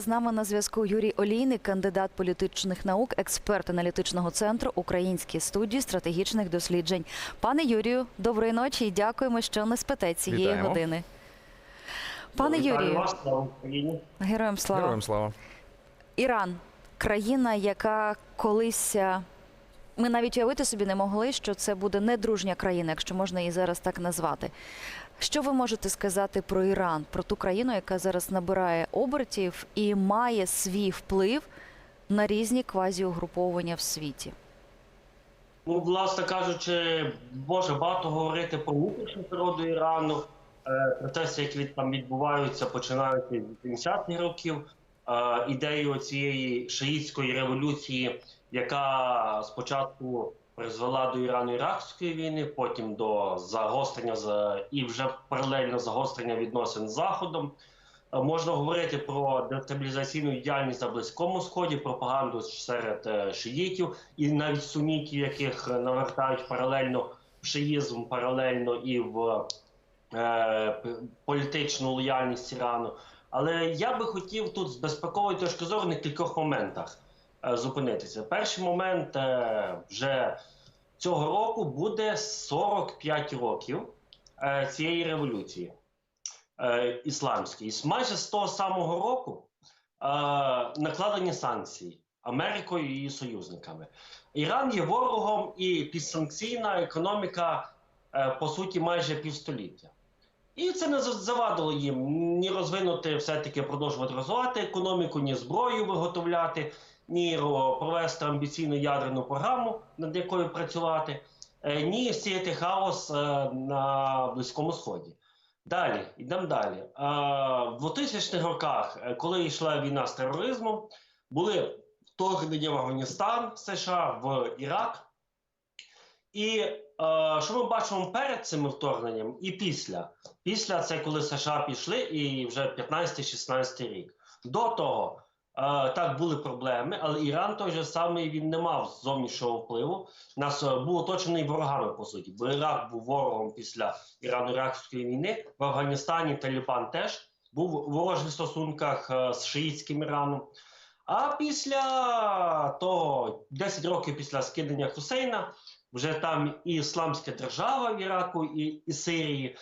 З нами на зв'язку Юрій Олійник, кандидат політичних наук, експерт аналітичного центру Українські студії стратегічних досліджень. Пане Юрію, доброї ночі і дякуємо, що не спите цієї Вітаємо. години. Пане Вітаю Юрію, героям слава. Героям слава. Іран країна, яка колись е, ми навіть уявити собі не могли, що це буде недружня країна, якщо можна її зараз так назвати. Що ви можете сказати про Іран, про ту країну, яка зараз набирає обертів і має свій вплив на різні квазіугруповання в світі? Ну, власне кажучи, може багато говорити про внутрішню природу Ірану, е, процеси, які там відбуваються, починаючи з 50-х років, ідею цієї шиїтської революції, яка спочатку призвела до Ірану-Іракської війни, потім до загострення і вже паралельно загострення відносин з Заходом. Е, Можна говорити про дестабілізаційну діяльність на Близькому Сході, пропаганду серед е, шиїтів і навіть сунітів, яких е, навертають паралельно в шиїзм, паралельно і в е, політичну лояльність Ірану. Але я би хотів тут з безпекової точки зору на кількох моментах е, зупинитися. Перший момент е, вже цього року буде 45 років е, цієї революції ісламської. І майже з того самого року накладені санкції Америкою і її союзниками. Іран є ворогом і підсанкційна економіка, по суті, майже півстоліття. І це не завадило їм ні розвинути, все-таки продовжувати розвивати економіку, ні зброю виготовляти, ні провести амбіційну ядерну програму, над якою працювати, е, ні сіяти хаос е, на Близькому Сході. Далі, йдемо далі. В 2000-х роках, е, коли йшла війна з тероризмом, були вторгнення в Афганістан, США, в Ірак. І е, що ми бачимо перед цим вторгненням і після? Після це коли США пішли, і вже 15-16 рік. До того так були проблеми, але Іран той же самий він не мав зовнішнього впливу. Нас е, був оточений ворогами, по суті, бо Ірак був ворогом після Ірано-Іракської війни. В Афганістані Талібан теж був у ворожих стосунках е, з шиїтським Іраном. А після того, 10 років після скидання Хусейна, вже там і Ісламська держава в Іраку, і, і Сирії,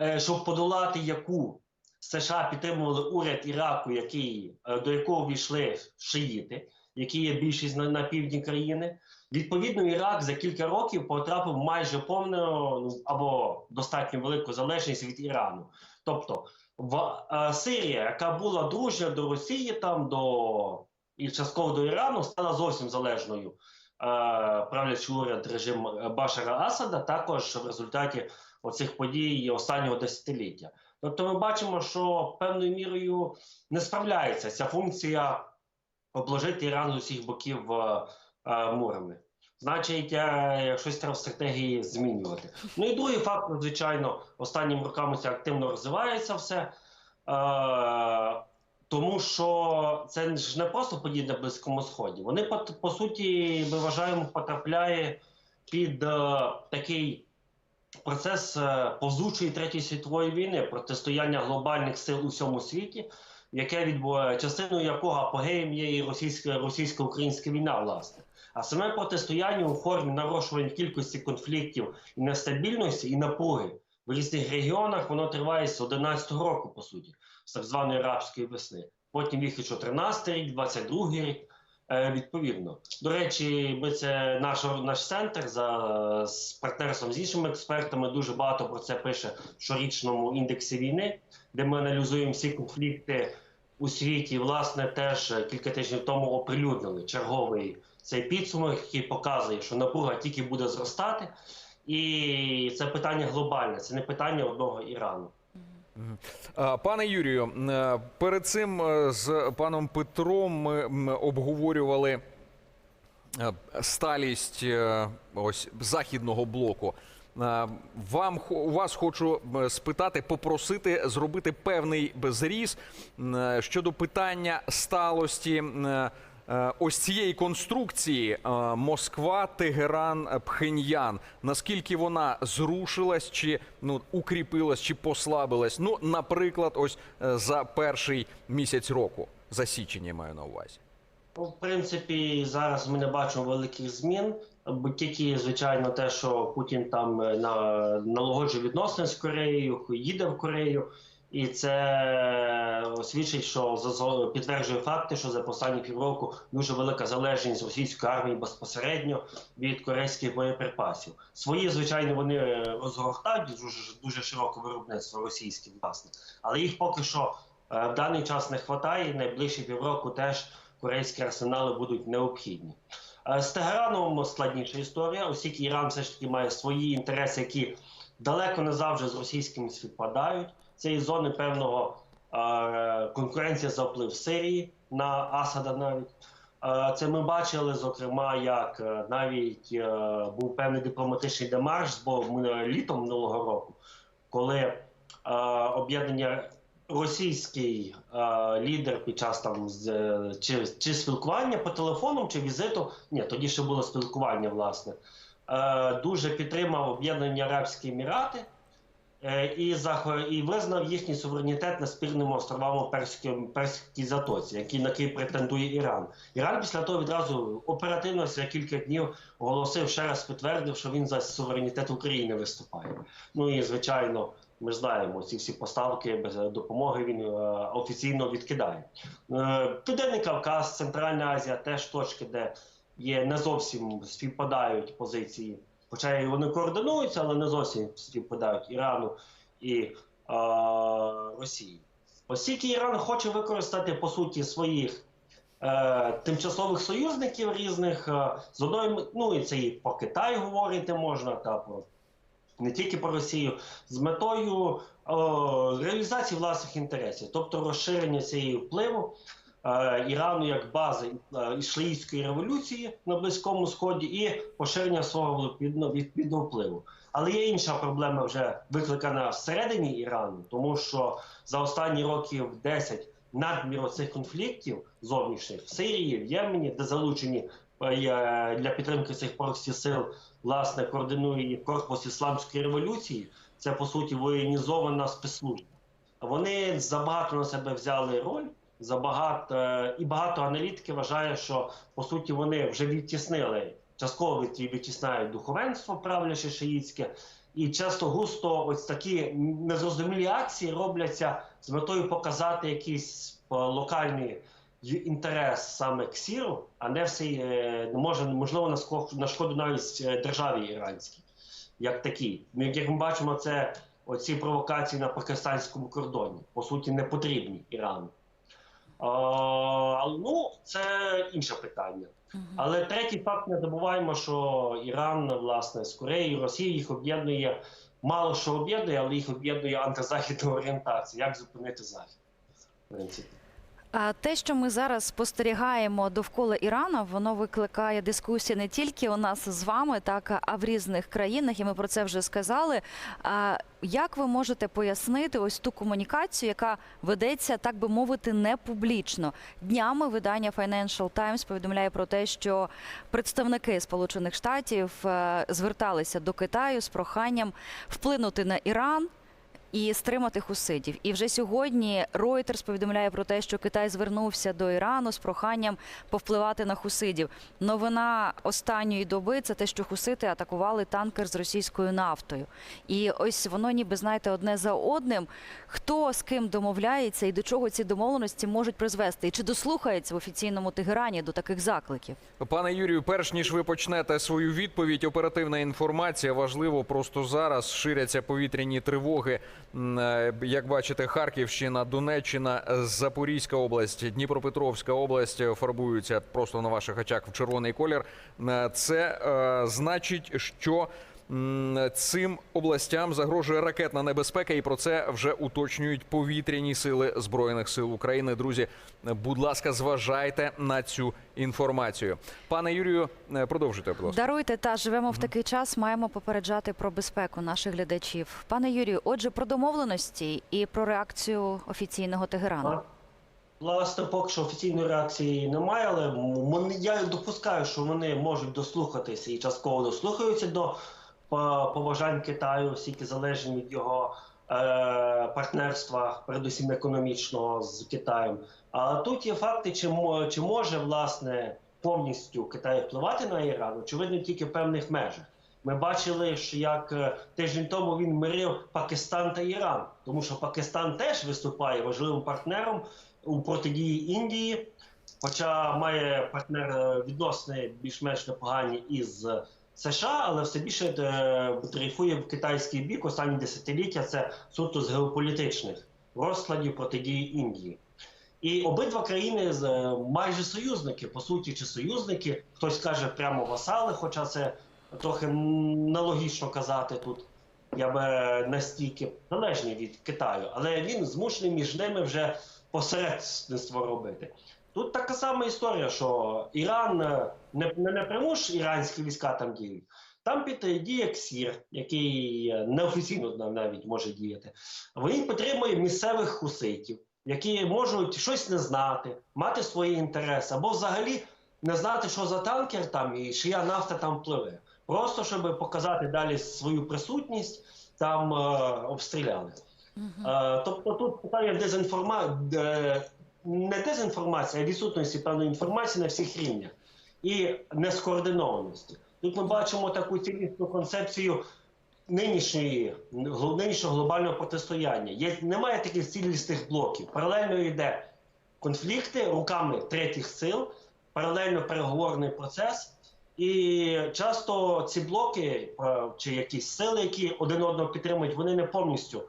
е, щоб подолати яку США підтримували уряд Іраку, який, е, до якого війшли шиїти, які є більшість на, на півдні країни. Відповідно, Ірак за кілька років потрапив майже повну ну, або достатньо велику залежність від Ірану. Тобто в е, Сирія, яка була дружня до Росії, там до і частково до Ірану, стала зовсім залежною. Е, правлячий уряд режим е, Башара Асада, також в результаті оцих подій останнього десятиліття. Тобто, ми бачимо, що певною мірою не справляється ця функція обложити Іран з усіх боків е, мурами. Значить, щось треба в стратегії змінювати. Ну і другий фактор, звичайно, останніми роками це активно розвивається все. Тому що це ж не просто події на Близькому Сході. Вони по, по суті, ми вважаємо, потрапляє під е, такий процес е, повзучої третьої світової війни, протистояння глобальних сил у всьому світі, яке відбуває частиною якого апогеєм є і російська російсько-українська війна, власне. А саме протистояння у формі нарощування кількості конфліктів і нестабільності і напруги в різних регіонах воно триває з 11-го року, по суті, так званої арабської весни. Потім їх 14 рік, 22 рік. е, Відповідно, до речі, ми це наш наш центр за з партнерством з іншими експертами дуже багато про це пише в щорічному індексі війни, де ми аналізуємо всі конфлікти у світі. Власне, теж е, кілька тижнів тому оприлюднили черговий цей підсумок, який показує, що напруга тільки буде зростати, і це питання глобальне, це не питання одного Ірану. Пане Юрію, е, перед цим е, з паном Петром ми обговорювали е, сталість ось західного блоку. Вам у вас хочу спитати, попросити зробити певний зріз щодо питання сталості ось цієї конструкції е, Москва, Тегеран, е, Пхеньян. Наскільки вона зрушилась, чи ну укріпилась, чи послабилась? Ну, наприклад, ось е, за перший місяць року. засічені, я маю на увазі. Ну, в принципі, зараз ми не бачимо великих змін, бо тільки, звичайно, те, що Путін там е, на, налагоджує відносини з Кореєю, їде в Корею, і це свідчить, що підтверджує факти, що за останні півроку дуже велика залежність російської армії безпосередньо від корейських боєприпасів. Свої, звичайно, вони е, розгортають дуже, дуже широке виробництво російське, власне, але їх поки що е, в даний час не вистачає. Найближчі півроку теж корейські арсенали будуть необхідні. Е, З Тегераном складніша історія, оскільки Іран все ж таки має свої інтереси, які далеко не завжди з російськими співпадають. І зони певного е, конкуренція за вплив Сирії на Асада навіть. Е, Це ми бачили, зокрема, як е, навіть був певний дипломатичний демарш з літом минулого року, коли об'єднання російський е, лідер під час там з, чи, чи спілкування по телефону, чи візиту, ні, тоді ще було спілкування, власне, е, дуже підтримав об'єднані Арабські Емірати і, зах- і визнав їхній суверенітет над спільними островами Перської, Перській затоці, які на який претендує Іран. Іран після того відразу оперативно за кілька днів оголосив ще раз підтвердив, що він за суверенітет України виступає. Ну і звичайно. Ми знаємо, ці всі поставки без допомоги він е, офіційно відкидає. Е, Південний Кавказ, Центральна Азія теж точки, де є не зовсім співпадають позиції, хоча і вони координуються, але не зовсім співпадають Ірану і е, Росії. Оскільки Іран хоче використати по суті своїх е, тимчасових союзників різних, е, з одної ну і це і по Китаю говорити можна, та про не тільки про Росію, з метою о, реалізації власних інтересів, тобто розширення цієї впливу е, Ірану як бази е, ішлаїстської революції на Близькому Сході і поширення свого відповідно, відповідного впливу. Але є інша проблема, вже викликана всередині Ірану, тому що за останні років 10 надмір цих конфліктів зовнішніх в Сирії, в Ємені, де залучені е, для підтримки цих проксі сил власне координує корпус ісламської революції. Це по суті воєнізована спецслужба. Вони забагато на себе взяли роль. Забагато е, і багато аналітиків вважає, що по суті вони вже відтіснили частково від- відтіснають духовенство, правляче шиїцьке, і часто густо ось такі незрозумілі акції робляться з метою показати якийсь е, локальний інтерес саме ксіру, а не всій, е, може, можливо, на шкоду навіть державі іранській, як такій. Ну, Як ми бачимо, це оці провокації на пакистанському кордоні, по суті, не потрібні Ірану. А, ну, це інше питання. Але третій факт не забуваємо, що Іран, власне, з Кореєю, Росією їх об'єднує, мало що об'єднує, але їх об'єднує антизахідна орієнтація. Як зупинити захід? В принципі. Те, що ми зараз спостерігаємо довкола Ірана, воно викликає дискусії не тільки у нас з вами, так а в різних країнах, і ми про це вже сказали. Як ви можете пояснити ось ту комунікацію, яка ведеться, так би мовити, не публічно? Днями видання Financial Times повідомляє про те, що представники Сполучених Штатів е, зверталися до Китаю з проханням вплинути на Іран і стримати хусидів. І вже сьогодні Reuters повідомляє про те, що Китай звернувся до Ірану з проханням повпливати на хусидів. Новина останньої доби це те, що хусити атакували танкер з російською нафтою. І ось воно ніби знаєте одне за одним. Хто з ким домовляється і до чого ці домовленості можуть призвести? І чи дослухається в офіційному Тегерані до таких закликів? Пане Юрію, перш ніж ви почнете свою відповідь, оперативна інформація важливо. Просто зараз ширяться повітряні тривоги. Е, Як бачите, Харківщина, Донеччина, Запорізька область, Дніпропетровська область фарбуються просто на ваших очах в червоний колір. Е, Це е, значить, що цим областям загрожує ракетна небезпека, і про це вже уточнюють повітряні сили збройних сил України. Друзі, будь ласка, зважайте на цю інформацію. Пане Юрію, е, продовжуйте, будь ласка. Даруйте та живемо в такий час. Маємо попереджати про безпеку наших глядачів. Пане Юрію, отже, про домовленості і про реакцію офіційного Тегерану. Власне, поки що офіційної реакції немає, але я допускаю, що вони можуть дослухатися і частково дослухаються до по- побажань Китаю, оскільки залежні від його партнерства, передусім економічного з Китаєм. А тут є факти, чи, чи може власне повністю Китай впливати на Іран, очевидно, тільки в певних межах. Ми бачили, що як е, тиждень тому він мирив Пакистан та Іран, тому що Пакистан теж виступає важливим партнером у протидії Індії, хоча має партнер е, відносини більш-менш непогані із США, але все більше е, дрейфує в китайський бік останні десятиліття. Це суто з геополітичних розкладів протидії Індії. І обидва країни е, майже союзники, по суті, чи союзники, хтось каже прямо васали, хоча це трохи нелогічно казати тут. Я би настільки залежні від Китаю, але він змушений між ними вже посередництво робити. Тут така сама історія, що Іран е, не, не напряму ж іранські війська там діють. Там діє КСІР, який е, неофіційно навіть може діяти. Він підтримує місцевих хуситів, які можуть щось не знати, мати свої інтереси, або взагалі не знати, що за танкер там і чия нафта там пливе. Просто щоб показати далі свою присутність, там е, обстріляли. Е, тобто тут питання дезінформа... не дезінформація, а відсутності певної інформації на всіх рівнях і нескоординованості. Тут ми бачимо таку цілісну концепцію нинішньої нинішнього глобального протистояння. Є, немає таких цілісних блоків. Паралельно йде конфлікти руками третіх сил, паралельно переговорний процес. І часто ці блоки е, чи якісь сили, які один одного підтримують, вони не повністю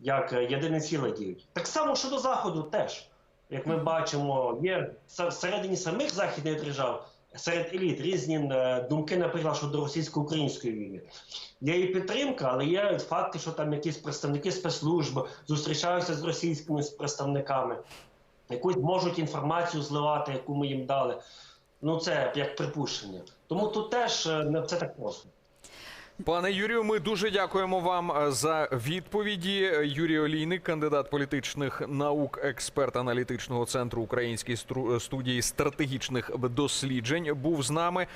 як єдине ціле діють. Так само щодо заходу теж, як ми бачимо, є всередині самих західних держав, серед еліт різні е, думки, наприклад, щодо російсько-української війни. Є і підтримка, але є факти, що там якісь представники спецслужб зустрічаються з російськими представниками, якусь можуть інформацію зливати, яку ми їм дали. Ну це як припущення. Тому тут теж е, не все так просто. Пане Юрію, ми дуже дякуємо вам е, за відповіді. Юрій Олійник, кандидат політичних наук, експерт аналітичного центру Української стру- студії стратегічних досліджень, був з нами.